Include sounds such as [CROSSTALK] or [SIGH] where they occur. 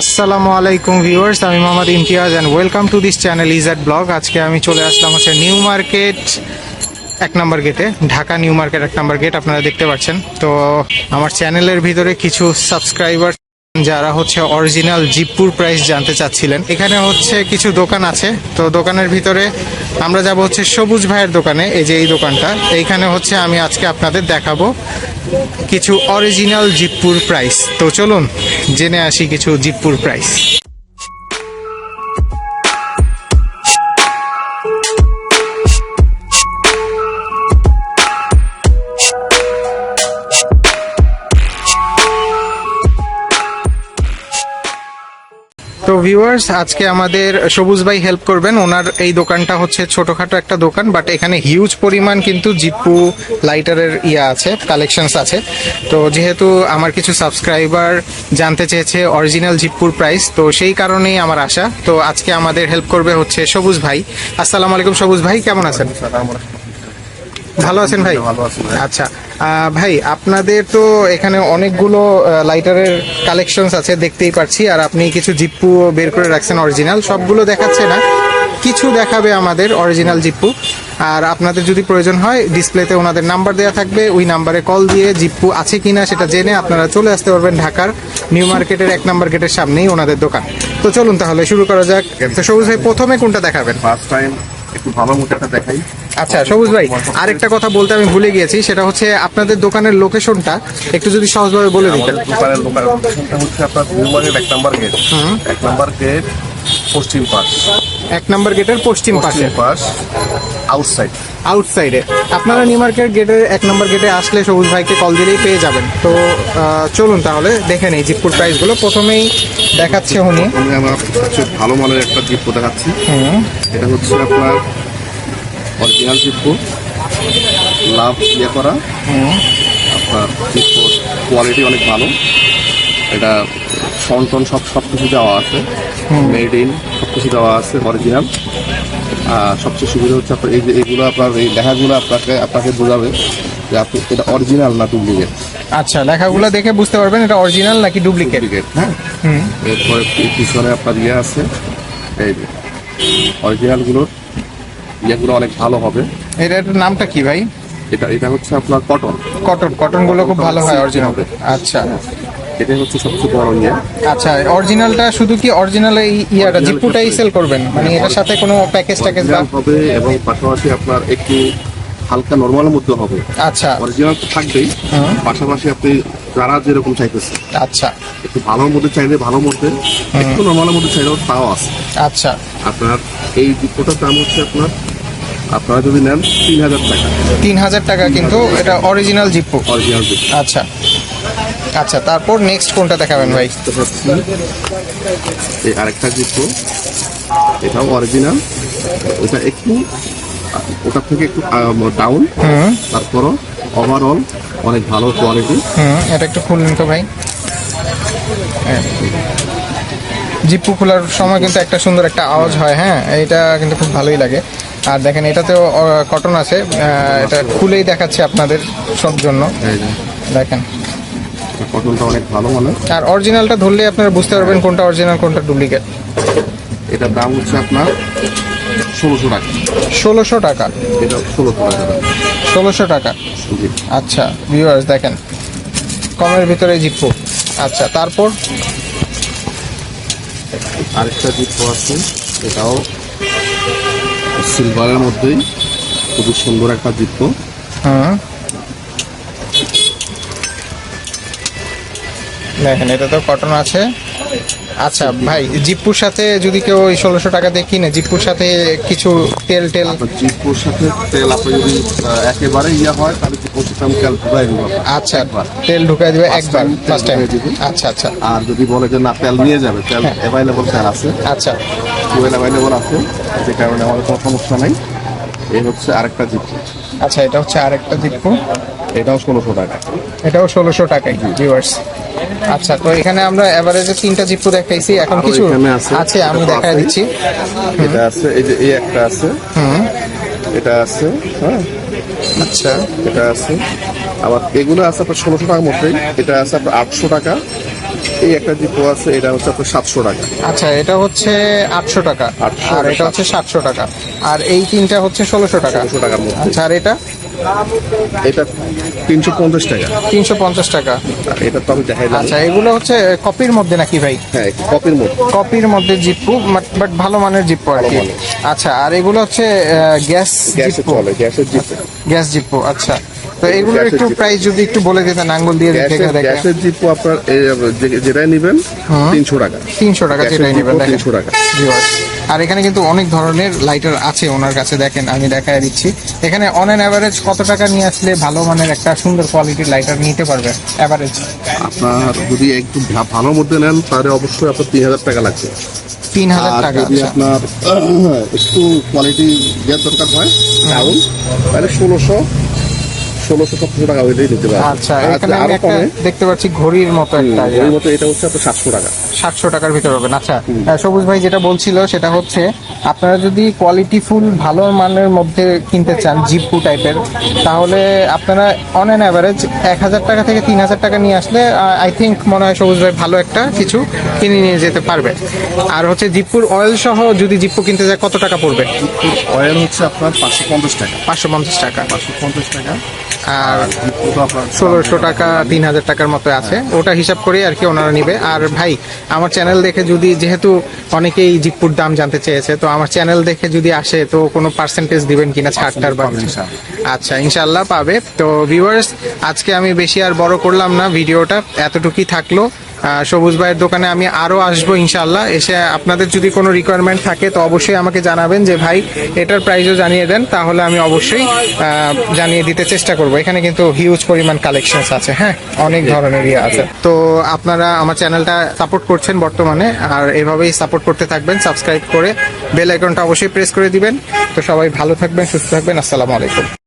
আসসালামু আলাইকুম ভিউয়ার্স, আমি Mohammad Imtiaz and welcome to this channel is Izzat blog আজকে আমি চলে আসলাম হচ্ছে নিউ মার্কেট, এক নম্বর গেটে, ঢাকা নিউ মার্কেট এক নম্বর গেট, আপনারা দেখতে পাচ্ছেন। তো আমার চ্যানেলের ভিতরে কিছু সাবস্ক্রাইবার যারা হচ্ছে অরিজিনাল জিপুর প্রাইস জানতে চাচ্ছিলেন। এখানে হচ্ছে কিছু দোকান আছে। তো দোকানের ভিতরে আমরা যাব হচ্ছে সবুজ ভাইয়ের দোকানে, এই যে এই দোকানটা। এইখানে হচ্ছে আমি আজকে আপনাদের দেখাবো কিছু অরিজিনাল জিপুর প্রাইস তো চলুন, জেনে আসি কিছু জিপুর প্রাইস ভিউয়ার্স আজকে আমাদের সবুজ ভাই হেল্প করবেন। ওনার এই দোকানটা হচ্ছে ছোটখাটো একটা দোকান বাট এখানে হিউজ পরিমাণ কিন্তু জিপু লাইটারের ইয়া আছে কালেকশনস আছে। তো যেহেতু আমার কিছু সাবস্ক্রাইবার জানতে চেয়েছে অরিজিনাল জিপুর প্রাইস তো সেই কারণেই আমার আশা। তো আজকে আমাদের হেল্প করবে হচ্ছে সবুজ ভাই। আসসালামু আলাইকুম সবুজ ভাই কেমন আছেন? ভালো আছেন ভাই? ভালো আচ্ছা ভাই, আপনাদের তো এখানে অনেকগুলো লাইটারের কালেকশনস আছে, দেখতেই পাচ্ছি আর আপনি কিছু জিপ্পু বের করে রাখছেন অরিজিনাল সবগুলো দেখাচ্ছে না। কিছু দেখাবে আমাদের অরিজিনাল জিপ্পু। আর আপনাদের যদি প্রয়োজন হয় ডিসপ্লেতে ওনাদের নাম্বার দেওয়া থাকবে। ওই নাম্বারে কল দিয়ে জিপ্পু আছে কিনা সেটা জেনে আপনারা চলে আসতে পারবেন ঢাকার নিউ মার্কেটের এক নাম্বার গেটের সামনেই ওনাদের দোকান। তো চলুন তাহলে শুরু করা যাক। তো সবুজ ভাই, প্রথমে কোনটা দেখাবেন? ফার্স্ট টাইম একটু ভালো মতো একটা দেখাই। আচ্ছা সবুজ ভাই আরেকটা কথা বলতে আমি ভুলে গিয়েছি সেটা হচ্ছে আপনাদের দোকানের লোকেশনটা একটু যদি সহজভাবে বলে দিতেন। দোকানের লোকেশনটা হচ্ছে আপনার এক নাম্বার গেট। এক নাম্বার গেট পশ্চিম পাশ। এক নম্বর গেটের পশ্চিম পাশে। পাশ আউটসাইড আউটসাইডে আপনারা নিউ মার্কেট গেটের এক নম্বর গেটে আসলে সবুজ ভাইকে কল দিলেই পেয়ে যাবেন। তো চলুন তাহলে দেখে নেই জিপুর প্রাইসগুলো প্রথমেই দেখাচ্ছে উনি। আমি আমার ভালো মানের একটা জিপ্পো দেখাচ্ছি। এটা হচ্ছে আপনার অরিজিনাল জিপ্পো লাভ ইয়ে করা। আপনার জিপ্পোর কোয়ালিটি অনেক ভালো। এটা সন টন সব সব কিছু দেওয়া আছে। মেড ইন সব কিছু দেওয়া আছে অরিজিনাল সবচেয়ে সুবিধা হচ্ছে আপনার এই যে এইগুলো আপনার এই লেখাগুলো আপনাকে আপনাকে বোঝাবে যে আপনি এটা অরিজিনাল না ডুপ্লিকেট আচ্ছা লেখাগুলো দেখে বুঝতে পারবেন এটা অরিজিনাল নাকি ডুপ্লিকেট হ্যাঁ? এরপরে পিছনে আপনার ইয়ে আছে এই যে অরিজিনালগুলোর ইয়েগুলো অনেক ভালো হবে। এটার নামটা কি ভাই? এটা এটা হচ্ছে আপনার কটন কটন কটনগুলো খুব ভালো হয় অরিজিনাল আচ্ছা। এটা হচ্ছে সবচেয়ে বড় ইয়ে। আচ্ছা অরিজিনালটা শুধু কি অরিজিনাল এই ইয়াটা জিপুটাই সেল করবেন? মানে এটার সাথে কোনো প্যাকেজ ট্যাকেজ বা হবে এবং পাশাপাশি আপনার একটু হালকা নর্মালের মধ্যে হবে। আচ্ছা। অরিজিনাল তো থাকবেই পাশাপাশি আপনি যারা যেরকম চাইতেছে আচ্ছা। একটু ভালোর মধ্যে চাইলে ভালোর মধ্যে একটু নর্মালের মধ্যে চাইলেও তাও আছে। আচ্ছা। আপনার এই জুতোটার দাম হচ্ছে আপনার আপনারা যদি নেন তিন হাজার টাকা। তিন হাজার টাকা কিন্তু এটা অরিজিনাল জিপ্পু অরিজিনাল জুতো আচ্ছা। আচ্ছা তারপর নেক্সট কোনটা দেখাবেন ভাই? এই আরেকটা জুতো এটাও অরিজিনাল ওটা একটু ওটার থেকে একটু ডাউন তারপরও ওভারঅল অনেক ভালো কোয়ালিটি হুম এটা একটু খুলুন তো ভাই। হ্যাঁ। জিপ্পু খোলার সময় কিন্তু একটা সুন্দর একটা আওয়াজ হয় হ্যাঁ? এটা কিন্তু খুব ভালোই লাগে। আর দেখেন এটাতেও কটন আছে। এটা খুলেই দেখাচ্ছে আপনাদের সব জন্য। দেখেন। কটনটা অনেক ভালো মানে। আর অরিজিনালটা ধরলে আপনারা বুঝতে পারবেন কোনটা অরিজিনাল কোনটা ডুপ্লিকেট এটার দাম হচ্ছে আপনার ষোলোশো টাকা। ষোলোশো টাকা। এটা ষোলোশো টাকা ষোলোশো টাকা। আচ্ছা ভিউয়ার্স দেখেন। কমের ভিতরে জিপ্পু আচ্ছা তারপর? আরেকটা জিপো আছে এটাও সিলভারের মধ্যেই। খুবই সুন্দর একটা জিপো হুম দেখেন এটা তো কটন আছে। আচ্ছা ভাই জিপ্পুর সাথে যদি কেউ ওই ষোলোশো টাকা দিয়ে কিনে জিপ্পুর সাথে কিছু তেল টেল জিপোর সাথে তেল আপনি যদি একেবারে ইয়ে হয় তাহলে জিপোর সাথে আমি তেল ঢুকাই দেবো। আচ্ছা একবার। তেল ঢুকাই দেবে একবার তেল ফার্স্ট টাইম আচ্ছা আচ্ছা। আর যদি বলে যে না তেল নিয়ে যাবে তেল। অ্যাভেলেবল তেল আছে। আচ্ছা। ফুয়েল অ্যাভেলেবল আছে যে কারণে আমাদের কোনো সমস্যা নাই। এই হচ্ছে আরেকটা জিপ আচ্ছা এটা হচ্ছে আরেকটা জিপ্পু। এটাও ষোলোশো টাকা। এটাও ষোলোশো টাকায় ভিউয়ার্স আচ্ছা তো এখানে আমরা এভারেজে তিনটা জিপু দেখাইছি। এখন কিছু আছে। আমি দেখাই দিচ্ছি। এটা আছে এই যে এই একটা আছে। হুম। এটা আছে হ্যাঁ। আচ্ছা। এটা আছে। আবার এগুলো আছে আপনার ষোলোশো টাকার মধ্যেই এটা আছে আপনার আটশো টাকা। এই একটা জিপো আছে এটা হচ্ছে আপনার সাতশো টাকা। আচ্ছা এটা হচ্ছে আটশো টাকা। আর এটা হচ্ছে সাতশো টাকা। আর এই তিনটা হচ্ছে ষোলোশো টাকা। 1600 টাকার মধ্যে। আচ্ছা আর এটা? এটা তিনশো পঞ্চাশ টাকা। তিনশো পঞ্চাশ টাকা। এটা তো আমি দেখাই আচ্ছা এগুলো হচ্ছে কপির মধ্যে নাকি ভাই? হ্যাঁ কপির মধ্যে। কপির মধ্যে জিপ্পু বাট ভালো মানের জিপ্পু আর কি। আচ্ছা আর এগুলো হচ্ছে গ্যাস গ্যাসে জিপ্পু চলে গ্যাসের জিপো গ্যাস জিপ্পু আচ্ছা। তো এগুলোর একটু। প্রাইস যদি একটু বলে দিতেন আঙ্গুল দিয়ে দেখে দেখে। গ্যাসের জিপো আপনার যেটাই নেবেন তিনশো টাকা। তিনশো টাকা গ্যাসের যেটাই নেবেন 300 টাকা। Viewers, আর এখানে কিন্তু অনেক ধরনের লাইটার আছে ওনার কাছে দেখেন আমি দেখায় দিচ্ছি। এখানে অন অ্যান অ্যাভারেজ কত টাকা নিয়ে আসলে ভালো মানের একটা সুন্দর কোয়ালিটির লাইটার নিতে পারবে অ্যাভারেজ আপনার যদি একটু ভালো মধ্যে নেন তাহলে অবশ্যই আপনার তিন হাজার টাকা লাগবে। তিন হাজার টাকা যদি আচ্ছা। আপনার [CLEARS THROAT] একটু কোয়ালিটি দেওয়ার দরকার হয় তাহলে ষোলোশো ষোলোশো সতেরোশো টাকা ওইটাই নিতে পারবেন আচ্ছা এখানে আমি একটা দেখতে পাচ্ছি ঘড়ির মতো একটা ঘড়ির মতো এটা হচ্ছে আপনার সাতশো টাকা। সাতশো টাকার ভিতরে হবেন আচ্ছা। সবুজ ভাই যেটা বলছিল সেটা হচ্ছে আপনারা যদি কোয়ালিটি ফুল ভালো মানের মধ্যে কিনতে চান জিপু টাইপের তাহলে আপনারা অন অ্যান অ্যাভারেজ এক হাজার টাকা থেকে তিন হাজার টাকা নিয়ে আসলে আই থিঙ্ক মনে হয় সবুজ ভাই ভালো একটা কিছু কিনে নিয়ে যেতে পারবে। আর হচ্ছে জিপুর অয়েল সহ যদি জিপ্পু কিনতে যায় কত টাকা পড়বে? অয়েল হচ্ছে আপনার পাঁচশো পঞ্চাশ টাকা। পাঁচশো পঞ্চাশ টাকা। পাঁচশো পঞ্চাশ টাকা। আর ষোলোশো টাকা তিন হাজার টাকার মতো আছে। ওটা হিসাব করে আর কি ওনারা নিবে। আর ভাই আমার চ্যানেল দেখে যদি যেহেতু অনেকেই জিপুর দাম জানতে চেয়েছে তো আমার চ্যানেল দেখে যদি আসে তো কোনো পার্সেন্টেজ দিবেন কিনা ছাড়টার বা আচ্ছা ইনশাল্লাহ পাবে। তো ভিউয়ার্স আজকে আমি বেশি আর বড় করলাম না ভিডিওটা এতটুকুই থাকল। সবুজ ভাইয়ের দোকানে আমি আরও আসব ইনশাল্লাহ এসে আপনাদের যদি কোনো রিকোয়ারমেন্ট থাকে, তো অবশ্যই আমাকে জানাবেন যে, ভাই, এটার প্রাইসও জানিয়ে দেন, তাহলে আমি অবশ্যই জানিয়ে দিতে চেষ্টা করব। এখানে কিন্তু হিউজ পরিমাণ কালেকশনস আছে হ্যাঁ? অনেক ধরনের ইয়ে আছে। তো আপনারা আমার চ্যানেলটা সাপোর্ট করছেন বর্তমানে, আর এভাবেই সাপোর্ট করতে থাকবেন সাবস্ক্রাইব করে বেল আইকনটা অবশ্যই প্রেস করে দিবেন। তো সবাই ভালো থাকবেন, সুস্থ থাকবেন, আসসালামু আলাইকুম।